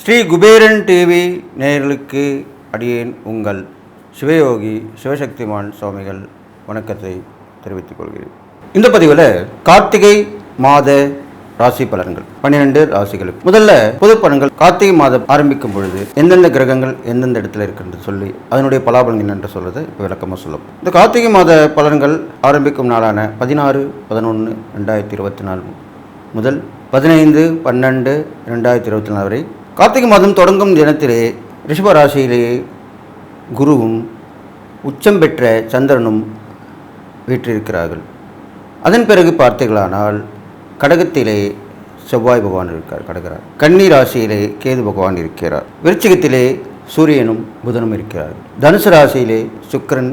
Sri Kuberan TV நேயர்களுக்கு அடியேன் உங்கள் சிவயோகி சிவசக்திமான் சுவாமிகள் வணக்கத்தை தெரிவித்துக் கொள்கிறேன். இந்த பதிவில் கார்த்திகை மாத ராசி பலன்கள். பன்னிரெண்டு ராசிகளுக்கு. முதல்ல பொது பலன்கள் கார்த்திகை மாதம் ஆரம்பிக்கும் பொழுது எந்தெந்த கிரகங்கள் எந்தெந்த இடத்துல இருக்குன்னு சொல்லி அதனுடைய பலாபலன் என்று சொல்றதை இப்போ விளக்கமாக சொல்லும் இந்த கார்த்திகை மாத பலன்கள் ஆரம்பிக்கும் நாளான பதினாறு பதினொன்று ரெண்டாயிரத்தி இருபத்தி நாலு முதல் பதினைந்து பன்னெண்டு ரெண்டாயிரத்தி இருபத்தி நாலு வரை கார்த்திகை மாதம் தொடங்கும் தினத்திலே ரிஷப ராசியிலேயே குருவும் உச்சம் பெற்ற சந்திரனும் வீற்றிருக்கிறார்கள். அதன் பிறகு பார்த்தீர்களானால் கடகத்திலே செவ்வாய் பகவான் இருக்கார் கடகிறார் கன்னி ராசியிலே கேது பகவான் இருக்கிறார். விருச்சிகத்திலே சூரியனும் புதனும் இருக்கிறார் தனுசு ராசியிலே சுக்கிரன்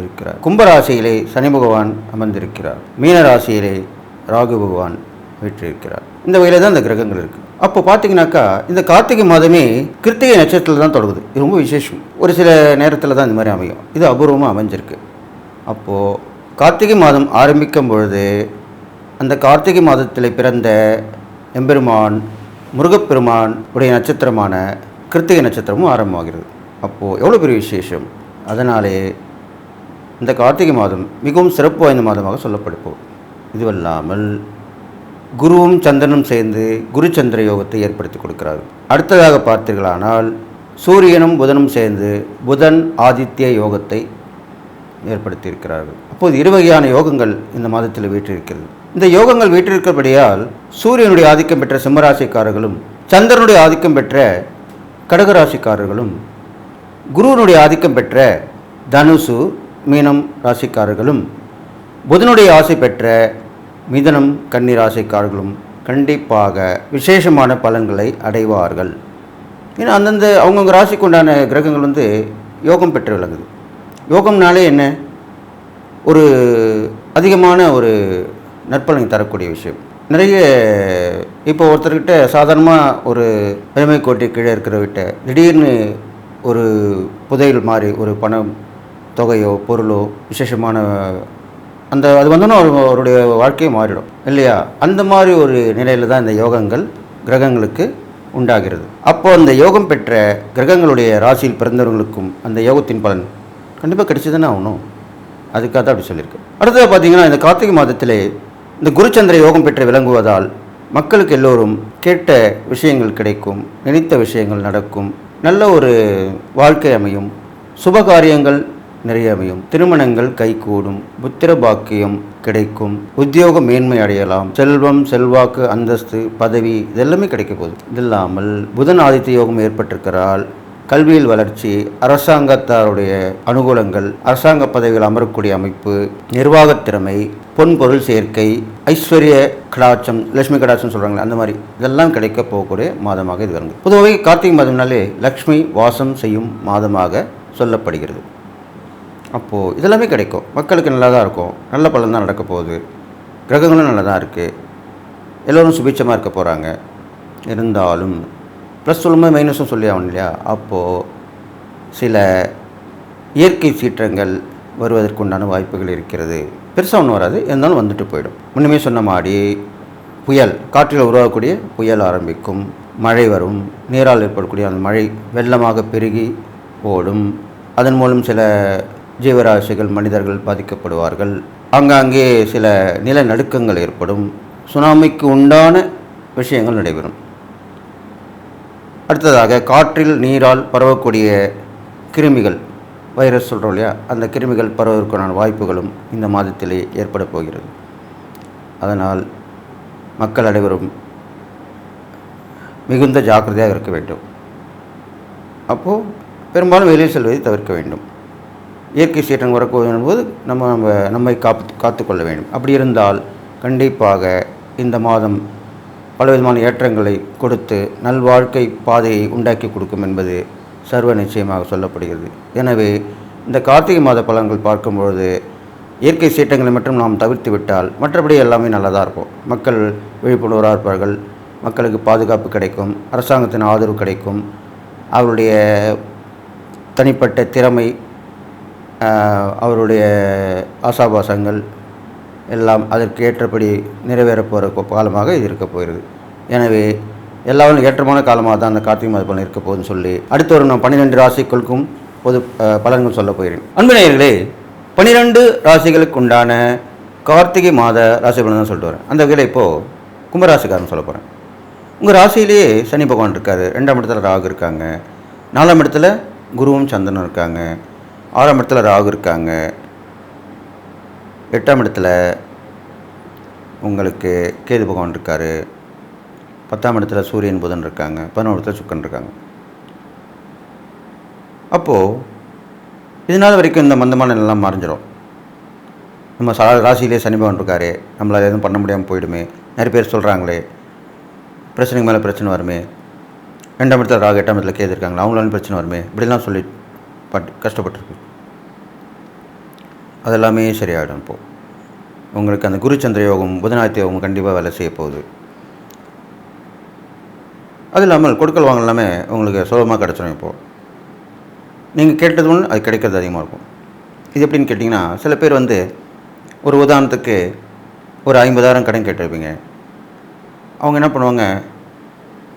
இருக்கிறார். கும்பராசியிலே சனி பகவான் அமர்ந்திருக்கிறார். மீன ராசியிலே ராகு பகவான் வீற்றிருக்கிறார். இந்த வகையில் தான் இந்த கிரகங்கள் இருக்குது அப்போ பார்த்தீங்கன்னாக்கா இந்த கார்த்திகை மாதமே கிருத்திகை நட்சத்திரத்தில் தான் தொடங்குது. இது ரொம்ப விசேஷம். ஒரு சில நேரத்தில் தான் இந்த மாதிரி அமையும். இது அபூர்வமாக அமைஞ்சிருக்கு. அப்போது கார்த்திகை மாதம் ஆரம்பிக்கும் பொழுது அந்த கார்த்திகை மாதத்தில் பிறந்த எம்பெருமான் முருகப்பெருமான் உடைய நட்சத்திரமான கிருத்திகை நட்சத்திரமும் ஆரம்பமாகிறது. அப்போது எவ்வளோ பெரிய விசேஷம்? அதனாலே இந்த கார்த்திகை மாதம் மிகவும் சிறப்பு வாய்ந்த மாதமாக சொல்லப்படுப்போம் இதுவல்லாமல் குருவும் சந்திரனும் சேர்ந்து குரு சந்திர யோகத்தை ஏற்படுத்தி கொடுக்கிறார். அடுத்ததாக பார்த்தீர்களானால் சூரியனும் புதனும் சேர்ந்து புதன் ஆதித்ய யோகத்தை ஏற்படுத்தியிருக்கிறார்கள். அப்போது இரு வகையான யோகங்கள் இந்த மாதத்தில் வீற்றிருக்கிறது. இந்த யோகங்கள் வீற்றிருக்கிறபடியால் சூரியனுடைய ஆதிக்கம் பெற்ற சிம்மராசிக்காரர்களும் சந்திரனுடைய ஆதிக்கம் பெற்ற கடகராசிக்காரர்களும் குருவனுடைய ஆதிக்கம் பெற்ற தனுசு மீனம் ராசிக்காரர்களும் புதனுடைய ஆசை பெற்ற மிதனம் கன்னி ராசிக்காரர்களும் கண்டிப்பாக விசேஷமான பலன்களை அடைவார்கள். ஏன்னா அந்தந்த அவங்கவுங்க ராசிக்கு உண்டான கிரகங்கள் வந்து யோகம் பெற்று விளங்குது. யோகம்னாலே என்ன? ஒரு அதிகமான ஒரு நற்பலனை தரக்கூடிய விஷயம். நிறைய இப்போ ஒருத்தர்கிட்ட சாதாரணமாக ஒரு பெருமை கோட்டை கீழே இருக்கிறவர்கிட்ட திடீர்னு ஒரு புதையல் மாதிரி ஒரு பணம் தொகையோ பொருளோ விசேஷமான அந்த அது வந்தோன்னா அவர் அவருடைய வாழ்க்கையே மாறிடும் இல்லையா? அந்த மாதிரி ஒரு நிலையில் தான் இந்த யோகங்கள் கிரகங்களுக்கு உண்டாகிறது. அப்போ அந்த யோகம் பெற்ற கிரகங்களுடைய ராசியில் பிறந்தவர்களுக்கும் அந்த யோகத்தின் பலன் கண்டிப்பாக கிடைச்சி தானே ஆகணும். அதுக்காக தான் அப்படி சொல்லியிருக்கு. அடுத்தது பார்த்தீங்கன்னா இந்த கார்த்திகை மாதத்திலே இந்த குருச்சந்திர யோகம் பெற்று விளங்குவதால் மக்களுக்கு எல்லோரும் கேட்ட விஷயங்கள் கிடைக்கும் நினைத்த விஷயங்கள் நடக்கும் நல்ல ஒரு வாழ்க்கை அமையும் சுபகாரியங்கள் நிறைய அமையும் திருமணங்கள் கைகூடும் புத்திர பாக்கியம் கிடைக்கும் உத்தியோக மேன்மை அடையலாம் செல்வம் செல்வாக்கு அந்தஸ்து பதவி இதெல்லாமே கிடைக்க போகுது. இது இல்லாமல் புதன் ஆதித்ய யோகம் ஏற்பட்டிருக்கிறால் கல்வியில் வளர்ச்சி அரசாங்கத்தாருடைய அனுகூலங்கள் அரசாங்க பதவிகள் அமரக்கூடிய அமைப்பு நிர்வாகத்திறமை திறமை பொன் பொருள் சேர்க்கை ஐஸ்வர்ய கடாட்சம் லட்சுமி கடாட்சம் சொல்கிறாங்களே அந்த மாதிரி இதெல்லாம் கிடைக்க போகக்கூடிய மாதமாக இது வருங்க பொதுவாக கார்த்திகை மாதம்னாலே லக்ஷ்மி வாசம் செய்யும் மாதமாக சொல்லப்படுகிறது. அப்போது இதெல்லாமே கிடைக்கும். மக்களுக்கு நல்லா தான் இருக்கும். நல்ல பலன் தான் நடக்க போகுது. கிரகங்களும் நல்லா தான் இருக்குது எல்லோரும் சுபிட்சமாக இருக்க போகிறாங்க இருந்தாலும் ப்ளஸ் சொல்லும்போது மைனஸும் சொல்லி ஆகணும் இல்லையா? அப்போது சில இயற்கை சீற்றங்கள் வருவதற்குண்டான வாய்ப்புகள் இருக்கிறது. பெருசாக ஒன்றும் வராது. இருந்தாலும் வந்துட்டு போயிடும். முன்னுமே சொன்ன மாதிரி புயல் காற்றில் உருவாகக்கூடிய புயல் ஆரம்பிக்கும். மழை வரும். நீரால் ஏற்படக்கூடிய அந்த மழை வெள்ளமாக பெருகி ஓடும். அதன் மூலம் சில ஜீவராசிகள் மனிதர்கள் பாதிக்கப்படுவார்கள். ஆங்காங்கே சில நிலநடுக்கங்கள் ஏற்படும். சுனாமிக்கு உண்டான விஷயங்கள் நடைபெறும். அடுத்ததாக காற்றில் நீரால் பரவக்கூடிய கிருமிகள் வைரஸ் சொல்கிறோம் இல்லையா? அந்த கிருமிகள் பரவதற்கான வாய்ப்புகளும் இந்த மாதத்திலே ஏற்பட போகிறது. அதனால் மக்கள் அனைவரும் மிகுந்த ஜாக்கிரதையாக இருக்க வேண்டும். அப்போது பெரும்பாலும் வெளியே செல்வதை தவிர்க்க வேண்டும். இயற்கை சீற்றம் வரக்கூடிய போது நம்ம நம்ம நம்மை காப்பு காத்துக்கொள்ள வேண்டும். அப்படி இருந்தால் கண்டிப்பாக இந்த மாதம் பலவிதமான ஏற்றங்களை கொடுத்து நல்வாழ்க்கை பாதையை உண்டாக்கி கொடுக்கும் என்பது சர்வ நிச்சயமாக சொல்லப்படுகிறது. எனவே இந்த கார்த்திகை மாத பலன்கள் பார்க்கும்பொழுது இயற்கை சீற்றங்களை மட்டும் நாம் தவிர்த்து விட்டால் மற்றபடி எல்லாமே நல்லதாக இருக்கும். மக்கள் விழிப்புணர்வாக இருப்பார்கள் மக்களுக்கு பாதுகாப்பு கிடைக்கும் அரசாங்கத்தின் ஆதரவு கிடைக்கும். அவருடைய தனிப்பட்ட திறமை அவருடைய ஆசாபாசங்கள் எல்லாம் அதற்கு ஏற்றபடி நிறைவேறப் போகிற காலமாக இது இருக்க போகிறது. எனவே எல்லாரும் ஏற்றமான காலமாக தான் அந்த கார்த்திகை மாத பலன் இருக்க போகுதுன்னு சொல்லி அடுத்து வரும் நான் பன்னிரெண்டு ராசிகளுக்கும் பொது பலன்கள் சொல்ல போகிறேன். அன்பு பன்னிரெண்டு ராசிகளுக்கு உண்டான கார்த்திகை மாத ராசி பலன் தான் சொல்லிட்டு வரேன். அந்த வகையில் இப்போது கும்பராசிக்காரன் சொல்ல போகிறேன் உங்கள் ராசியிலேயே சனி பகவான் இருக்கார். ரெண்டாம் இடத்துல ராகு இருக்காங்க. நாலாம் இடத்துல குருவும் சந்திரனும் இருக்காங்க. ஆறாம் இடத்துல ராகு இருக்காங்க. எட்டாம் இடத்துல உங்களுக்கு கேது பகவான் இருக்கார். பத்தாம் இடத்துல சூரியன் புதன் இருக்காங்க. பதினோரு இடத்துல சுக்கன் இருக்காங்க. அப்போது இதனால் வரைக்கும் இந்த மந்தமான எல்லாம் மறைஞ்சிரும். நம்ம சா ராசியிலே சனி பகவான் இருக்காரு. நம்மளால் எதுவும் பண்ண முடியாமல் போயிடுமே. நிறைய பேர் சொல்கிறாங்களே பிரச்சனைக்கு மேலே பிரச்சனை வருமே. ரெண்டாம் இடத்துல ராகு எட்டாம் இடத்துல கேது இருக்காங்களா? அவங்களாலும் பிரச்சனை வருமே. இப்படிலாம் சொல்லி பட் கஷ்டப்பட்டுருக்கு அதெல்லாமே சரியாயிடும் இப்போது உங்களுக்கு அந்த குருச்சந்திர யோகம் புதனாதித்ய யோகம் கண்டிப்பாக வேலை செய்ய போகுது. அது இல்லாமல் கொடுக்கல் வாங்கல் எல்லாமே உங்களுக்கு சுலபமாக கிடச்சிடும் இப்போது நீங்கள் கேட்டது ஒன்று அது கிடைக்கிறது அதிகமாக இருக்கும். இது எப்படின்னு கேட்டிங்கன்னா சில பேர் வந்து ஒரு உதாரணத்துக்கு ஒரு ஐம்பதாயிரம் கடன் கேட்டிருப்பீங்க. அவங்க என்ன பண்ணுவாங்க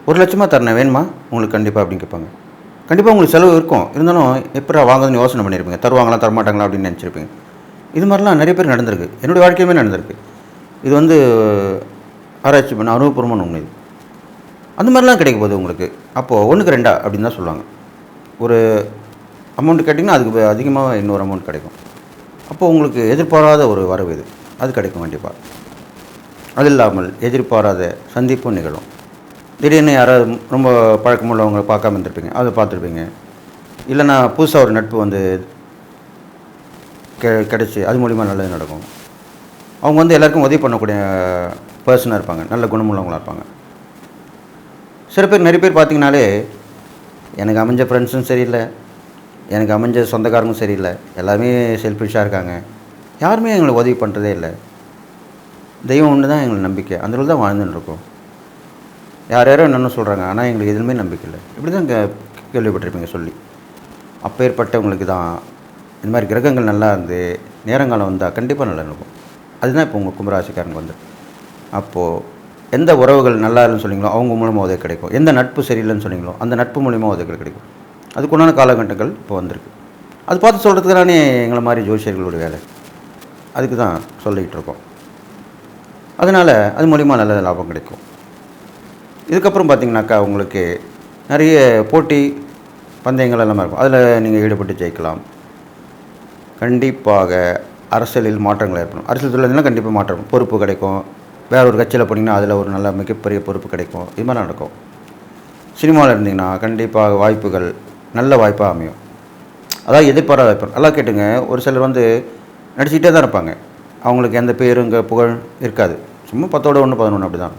ஒரு லட்சமாக தரணேன் வேணுமா? உங்களுக்கு கண்டிப்பாக அப்படின்னு கேட்பாங்க. கண்டிப்பாக உங்களுக்கு செலவு இருக்கும். இருந்தாலும் எப்படா வாங்குதுன்னு யோசனை பண்ணியிருப்பீங்க தருவாங்களா தரமாட்டாங்களா அப்படின்னு நினச்சிருப்பீங்க. இது மாதிரிலாம் நிறைய பேர் நடந்திருக்கு. என்னுடைய வாழ்க்கையுமே நடந்திருக்கு. இது வந்து ஆராய்ச்சி பண்ண அனுபவபூர்வமான உண்மை இது. அந்த மாதிரிலாம் கிடைக்க போகுது உங்களுக்கு. அப்போது ஒன்றுக்கு ரெண்டா அப்படின்னு தான் சொல்லுவாங்க. ஒரு அமௌண்ட் கேட்டிங்கன்னா அதுக்கு அதிகமாக இன்னொரு அமௌண்ட் கிடைக்கும். அப்போது உங்களுக்கு எதிர்பாராத ஒரு வரவு இது. அது கிடைக்கும் கண்டிப்பாக அது இல்லாமல் எதிர்பாராத சந்திப்பும் நிகழும். திடீர்னு யாராவது ரொம்ப பழக்கமுள்ளவங்க பார்க்காம இருந்திருப்பீங்க. அதை பார்த்துருப்பீங்க. இல்லைன்னா புதுசாக ஒரு நட்பு வந்து கெ கிடச்சி அது மூலிமா நல்லது நடக்கும். அவங்க வந்து எல்லாருக்கும் உதவி பண்ணக்கூடிய பர்சனாக இருப்பாங்க. நல்ல குணமுள்ளவங்களாக இருப்பாங்க. சில பேர் நிறைய பேர் பார்த்தீங்கனாலே எனக்கு அமைஞ்ச ஃப்ரெண்ட்ஸும் சரியில்லை. எனக்கு அமைஞ்ச சொந்தக்காரங்களும் சரியில்லை. எல்லாருமே செல்ஃபிஷாக இருக்காங்க. யாருமே எங்களுக்கு உதவி பண்ணுறதே இல்லை. தெய்வம் ஒன்று தான் எங்களுக்கு நம்பிக்கை. அந்த அளவு தான் வாழ்ந்துன்னு இருக்கோம். யார் யாரோ என்னென்ன சொல்கிறாங்க ஆனால் எங்களுக்கு எதுவுமே நம்பிக்கை இல்லை. இப்படி தான் கேள்விப்பட்டிருப்பீங்க சொல்லி. அப்பேற்பட்டவங்களுக்கு தான் இந்த மாதிரி கிரகங்கள் நல்லா இருந்து நேரங்காலம் வந்தால் கண்டிப்பாக நல்லா இருக்கும். அதுதான் இப்போ உங்கள் கும்பராசிக்காரங்க வந்து. அப்போது எந்த உறவுகள் நல்லா இல்லைன்னு சொன்னீங்களோ அவங்க மூலமாக உதவி கிடைக்கும். எந்த நட்பு சரியில்லைன்னு சொன்னீங்களோ அந்த நட்பு மூலியமாக உதவிகள் கிடைக்கும். அதுக்குண்டான காலகட்டங்கள் இப்போ வந்திருக்கு. அது பார்த்து சொல்கிறதுக்கு தானே எங்களை மாதிரி ஜோசியர்களோட வேலை. அதுக்கு தான் சொல்லிக்கிட்டு இருக்கோம். அதனால் அது மூலிமா நல்ல லாபம் கிடைக்கும். இதுக்கப்புறம் பார்த்திங்கனாக்கா உங்களுக்கு நிறைய போட்டி பந்தயங்கள் எல்லாமே இருக்கும். அதில் நீங்கள் ஈடுபட்டு ஜெயிக்கலாம். கண்டிப்பாக அரசியலில் மாற்றங்கள் ஏற்படும். அரசியல் தொழில்னா கண்டிப்பாக மாற்றம். பொறுப்பு கிடைக்கும். வேற ஒரு கட்சியில் போனீங்கன்னா அதில் ஒரு நல்ல மிகப்பெரிய பொறுப்பு கிடைக்கும். இது மாதிரி நடக்கும். சினிமாவில் இருந்தீங்கன்னா கண்டிப்பாக வாய்ப்புகள் நல்ல வாய்ப்பாக அமையும். அதாவது எதிர்பாராத வாய்ப்பு. நல்லா கேட்டுங்க. ஒரு சிலர் வந்து நடிச்சுக்கிட்டே தான் இருப்பாங்க. அவங்களுக்கு எந்த பேரும் இங்கே புகழ் இருக்காது. சும்மா பத்தோட ஒன்று பதினொன்று அப்படி தான்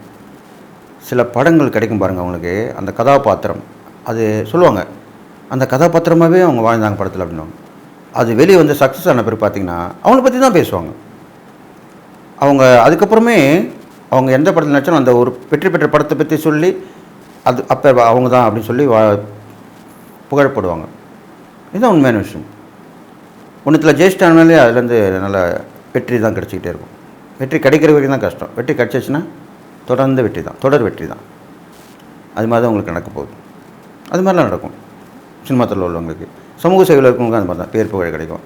சில படங்கள் கிடைக்கும் பாருங்கள் அவங்களுக்கு. அந்த கதாபாத்திரம். அது சொல்லுவாங்க. அந்த கதாபாத்திரமாகவே அவங்க வாழ்ந்தாங்க படத்தில் அப்படின்னு அது வெளியே வந்து சக்ஸஸ் ஆன பிறகு பார்த்தீங்கன்னா அவங்கள பற்றி தான் பேசுவாங்க. அவங்க அதுக்கப்புறமே அவங்க எந்த படத்தில் நடிச்சாலும் அந்த ஒரு வெற்றி பெற்ற படத்தை பற்றி சொல்லி அது அப்போ அவங்க தான் அப்படின்னு சொல்லி வா புகழப்படுவாங்க இதுதான் உண்மையான விஷயம். ஒன்றுத்தில் ஜெயிச்சிட்டானாலே அதுலேருந்து நல்ல வெற்றி தான் கிடச்சிக்கிட்டே இருக்கும். வெற்றி கிடைக்கிற வரைக்கும் தான் கஷ்டம். வெற்றி கிடச்சிச்சின்னா தொடர்ந்து வெற்றி தான். தொடர் வெற்றி தான். அது மாதிரி தான் உங்களுக்கு நடக்க போகுது. அது மாதிரிலாம் நடக்கும். சினிமா துறையில் உள்ளவங்களுக்கு. சமூக சேவையில் இருக்கவங்களுக்கு அந்த மாதிரி தான். பேர் புகழ் கிடைக்கும்.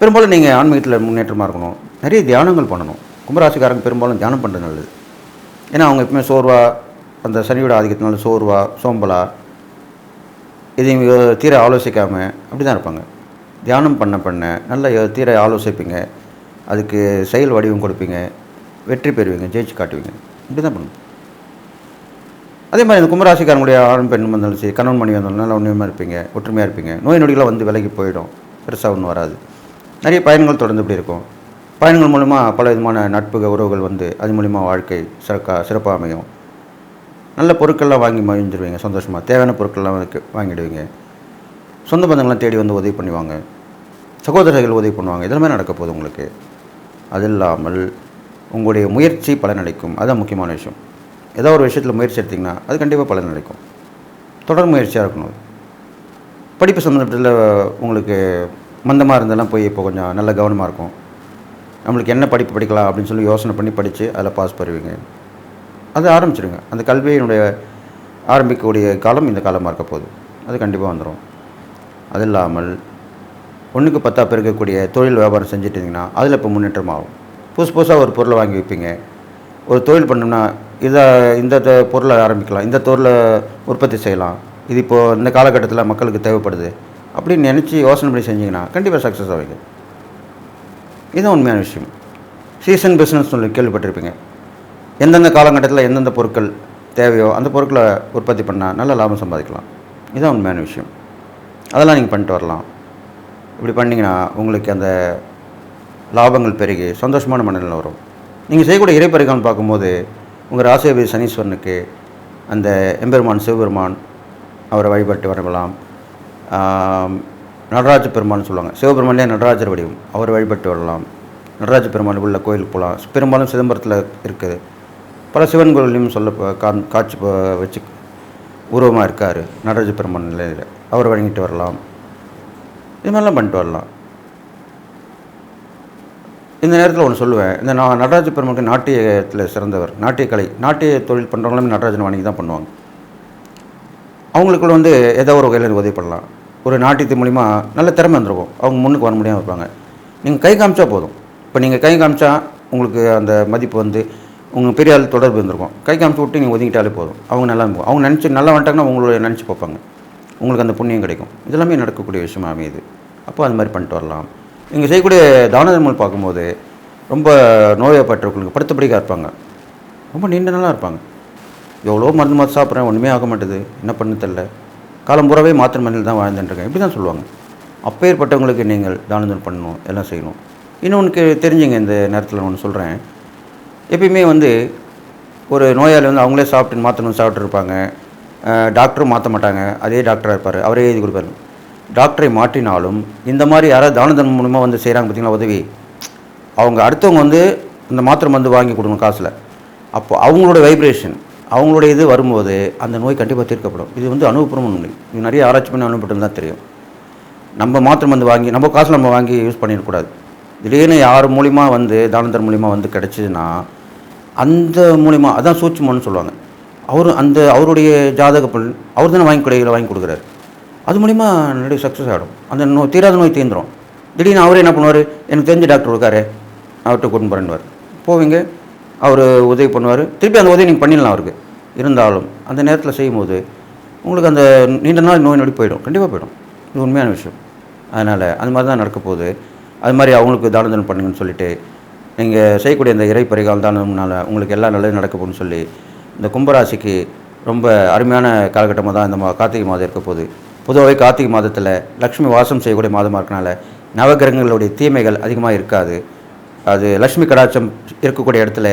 பெரும்பாலும் நீங்கள் ஆன்மீகத்தில் முன்னேற்றமாக இருக்கணும். நிறைய தியானங்கள் பண்ணணும். கும்பராசிக்காரங்க பெரும்பாலும் தியானம் பண்ணுறது நல்லது. ஏன்னா அவங்க எப்பவுமே சோர்வா அந்த சனியோட ஆதிக்கத்தினால சோர்வா சோம்பலா இதையும் தீர ஆலோசிக்காமல் அப்படி தான் இருப்பாங்க. தியானம் பண்ண பண்ண நல்ல தீர ஆலோசிப்பீங்க. அதுக்கு செயல் வடிவம் கொடுப்பீங்க. வெற்றி பெறுவீங்க. ஜெயிச்சு காட்டுவீங்க. இப்படி தான் பண்ணணும். அதே மாதிரி இந்த கும்பராசிக்காரங்களுடைய ஆண் பெண் வந்தாலும் சரி கணவன் மணி வந்தாலும் நல்லா ஒன்றுமே இருப்பீங்க ஒற்றுமையாக இருப்பீங்க. நோய் நொடிகளாக வந்து விலகி போயிடும். பெருசாக ஒன்றும் வராது. நிறைய பயணங்கள் தொடர்ந்து இப்படி இருக்கும். பயணங்கள் மூலமாக பல விதமான நட்பு உறவுகள் வந்து அது மூலிமா வாழ்க்கை சிறக்கா சிறப்பாக அமையும். நல்ல பொருட்கள்லாம் வாங்கி மகிழ்ந்துருவீங்க சந்தோஷமாக தேவையான பொருட்கள்லாம் வாங்கிடுவீங்க. சொந்த பந்தங்கள்லாம் தேடி வந்து உதவி பண்ணுவாங்க. சகோதரர்கள் உதவி பண்ணுவாங்க. இதெல்லாமே நடக்க போகுது உங்களுக்கு. அது இல்லாமல் உங்களுடைய முயற்சி பலனளிக்கும். அதுதான் முக்கியமான விஷயம். ஏதோ ஒரு விஷயத்தில் முயற்சி எடுத்திங்கன்னா அது கண்டிப்பாக பலன் கிடைக்கும். தொடர் முயற்சியாக இருக்கணும் படிப்பு சம்மந்தப்பட்டதில் உங்களுக்கு மந்தமாக இருந்தெல்லாம் போய் இப்போ கொஞ்சம் நல்ல கவனமாக இருக்கும். நம்மளுக்கு என்ன படிப்பு படிக்கலாம் அப்படின்னு சொல்லி யோசனை பண்ணி படித்து அதில் பாஸ் பண்ணுவீங்க. அது ஆரம்பிச்சிடுங்க அந்த கல்வியினுடைய ஆரம்பிக்கக்கூடிய காலம் இந்த காலமாக இருக்க போகுது. அது கண்டிப்பாக வந்துடும் அது இல்லாமல் ஒன்றுக்கு பத்தா பெருக்கக்கூடிய தொழில் வியாபாரம் செஞ்சுட்டிங்கன்னா அதில் இப்போ முன்னேற்றம் ஆகும். புதுசு புதுசாக ஒரு பொருளை வாங்கி வைப்பீங்க. ஒரு தொழில் பண்ணோம்னா இதை இந்த த- பொருளை ஆரம்பிக்கலாம். இந்த பொருளை உற்பத்தி செய்யலாம். இது இப்போது இந்த காலகட்டத்தில் மக்களுக்கு தேவைப்படுது. அப்படின்னு நினச்சி யோசனை பண்ணி செஞ்சீங்கன்னா கண்டிப்பாக சக்ஸஸ் ஆகுங்க இதுதான் உண்மையான விஷயம். சீசன் பிஸ்னஸ் சொல்லி கேள்விப்பட்டிருப்பீங்க. எந்தெந்த காலகட்டத்தில் எந்தெந்த பொருட்கள் தேவையோ அந்த பொருட்களை உற்பத்தி பண்ணால் நல்ல லாபம் சம்பாதிக்கலாம். இதுதான் உண்மையான விஷயம். அதெல்லாம் நீங்கள் பண்ணிட்டு வரலாம். இப்படி பண்ணிங்கன்னா உங்களுக்கு அந்த லாபங்கள் பெருகி சந்தோஷமான மனநிலை வரும். நீங்கள் செய்யக்கூடிய இறைப்பறிகாலம் பார்க்கும்போது உங்கள் ராசிபதி சனீஸ்வரனுக்கு அந்த எம்பெருமான் சிவபெருமான் அவரை வழிபட்டு வரலாம். நடராஜ பெருமான் சொல்லுவாங்க. சிவபெருமானே நடராஜர் வடிவம். அவர் வழிபட்டு வரலாம். நடராஜ பெருமான் உள்ள கோயிலுக்கு போகலாம். பெரும்பாலும் சிதம்பரத்தில் இருக்குது. பல சிவன் கோயிலையும் சொல்ல காட்சி வச்சு உருவமாக இருக்கார். நடராஜ பெருமான் நிலையில். அவர் வழங்கிட்டு வரலாம். இது மாதிரிலாம் பண்ணிட்டு வரலாம். இந்த நேரத்தில் ஒன்று சொல்லுவேன். இந்த நான் நடராஜ பெருமானுக்கு நாட்டியத்தில் சிறந்தவர் நாட்டியக்கலை நாட்டிய தொழில் பண்ணுறவங்களும் நடராஜன் வாங்கி தான் பண்ணுவாங்க. அவங்களுக்குள்ள வந்து ஏதோ ஒரு வகையில் உதவி பண்ணலாம். ஒரு நாட்டியத்து மூலிமா நல்ல திறமை வந்துருக்கும். அவங்க முன்னுக்கு வர முடியாமல் இருப்பாங்க. நீங்கள் கை காமிச்சா போதும். இப்போ நீங்கள் கை காமிச்சா உங்களுக்கு அந்த மதிப்பு வந்து உங்கள் பெரிய ஆள் தொடர்பு இருந்திருக்கும் கை காமிச்சு விட்டு நீங்கள் ஒதுங்கிட்டாலே போதும். அவங்க நல்லா இருக்கும் அவங்க நினச்சி நல்லா வந்துட்டாங்கன்னா உங்களோட நினச்சி பார்ப்பாங்க. உங்களுக்கு அந்த புண்ணியம் கிடைக்கும். இதெல்லாமே நடக்கக்கூடிய விஷயமா அமையுது. அப்போ அது மாதிரி பண்ணிட்டு வரலாம். நீங்கள் செய்யக்கூடிய தான தர்மங்கள் பார்க்கும்போது ரொம்ப நோயப்பட்டவர்களுக்கு படுத்தபடிக்காக இருப்பாங்க. ரொம்ப நீண்ட நாளாக இருப்பாங்க. எவ்வளோ மருந்து மாதம் சாப்பிட்றேன் ஒன்றுமே ஆக மாட்டுது. என்ன பண்ண தெரில காலம் பூராவே மாத்திரை மருந்தில் தான் வாழ்ந்துட்டுருக்கேன். இப்படி தான் சொல்லுவாங்க அப்பேற்பட்டவங்களுக்கு நீங்கள் தானதம் பண்ணணும் எல்லாம் செய்யணும். இன்னொன்று தெரிஞ்சுங்க இந்த நேரத்தில் ஒன்று சொல்கிறேன் எப்பயுமே வந்து ஒரு நோயாளி வந்து அவங்களே சாப்பிட்டு மாத்திரை சாப்பிட்ருப்பாங்க டாக்டரும் மாற்ற மாட்டாங்க. அதே டாக்டராக இருப்பார். அவரே எழுதி கொடுப்பாரு. டாக்டரை மாற்றினாலும் இந்த மாதிரி யாராவது தான தர்மம் மூலமாக வந்து செய்கிறாங்க பார்த்தீங்களா உதவி? அவங்க அடுத்தவங்க வந்து இந்த மாத்திரை மருந்து வாங்கி கொடுக்கணும் காசில். அப்போ அவங்களோட வைப்ரேஷன் அவங்களோட இது வரும்போது அந்த நோய் கண்டிப்பாக தீர்க்கப்படும். இது வந்து அனுபவபூர்வமான நோய். இது நிறைய ஆராய்ச்சி பண்ணி அனுபவப்பட்டு தான் தெரியும். நம்ம மாத்திரை மருந்து வாங்கி நம்ம காசில் நம்ம வாங்கி யூஸ் பண்ணிடக்கூடாது திடீர்னு யார் மூலிமா வந்து தானந்தர் மூலிமா வந்து கிடச்சிதுன்னா அந்த மூலிமா அதான் சூட்சுமம்னு சொல்லுவாங்க. அவர் அந்த அவருடைய ஜாதக பலன் அவர் தானே வாங்கி கடையில் வாங்கி கொடுக்குறாரு. அது மூலிமா நிறைய சக்ஸஸ் ஆகிடும் அந்த நோய் தீராத நோய் தீர்ந்துடும் திடீர்னு அவரே என்ன பண்ணுவார்? எனக்கு தெரிஞ்ச டாக்டர் இருக்காரு. அவர்கிட்ட கூட்டு போகிறேன்னுவார் போவீங்க. அவர் உதவி பண்ணுவார். திருப்பி அந்த உதவி நீங்கள் பண்ணிடலாம் அவருக்கு. இருந்தாலும் அந்த நேரத்தில் செய்யும்போது உங்களுக்கு அந்த நீண்ட நாள் நோய் நொடி போயிடும். கண்டிப்பாக போயிடும். இது உண்மையான விஷயம். அதனால் அது மாதிரி தான் நடக்க போகுது. அது மாதிரி அவங்களுக்கு தான தனம் பண்ணுங்கன்னு சொல்லிட்டு நீங்கள் செய்யக்கூடிய இந்த இறை பரிகால் தானம்னால உங்களுக்கு எல்லாம் நல்லது நடக்க போகணும்னு சொல்லி இந்த கும்பராசிக்கு ரொம்ப அருமையான காலகட்டமாக தான் இந்த மா கார்த்திகை மாதம் இருக்க போகுது. பொதுவாகவே கார்த்திகை மாதத்தில் லக்ஷ்மி வாசம் செய்யக்கூடிய மாதமாக இருக்கனால நவகிரகங்களுடைய தீமைகள் அதிகமாக இருக்காது. அது லக்ஷ்மி கடாட்சம் இருக்கக்கூடிய இடத்துல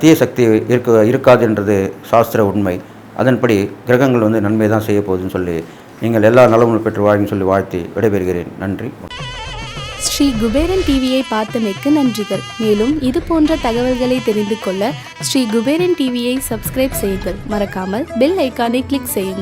தீய சக்தி இருக்க இருக்காதுன்றது சாஸ்திர உண்மை. அதன்படி கிரகங்கள் வந்து நன்மை தான் செய்ய போகுதுன்னு சொல்லி நீங்கள் எல்லா நலமும் பெற்று வாழுன்னு சொல்லி வாழ்த்தி விடைபெறுகிறேன். நன்றி. ஸ்ரீ குபேரன் டிவியை பார்த்தமைக்கு நன்றிகள். மேலும் இது போன்ற தகவல்களை தெரிந்து கொள்ள ஸ்ரீ குபேரன் டிவியை சப்ஸ்கிரைப் செய்யுங்கள். மறக்காமல் பெல் ஐக்கானை கிளிக் செய்யுங்கள்.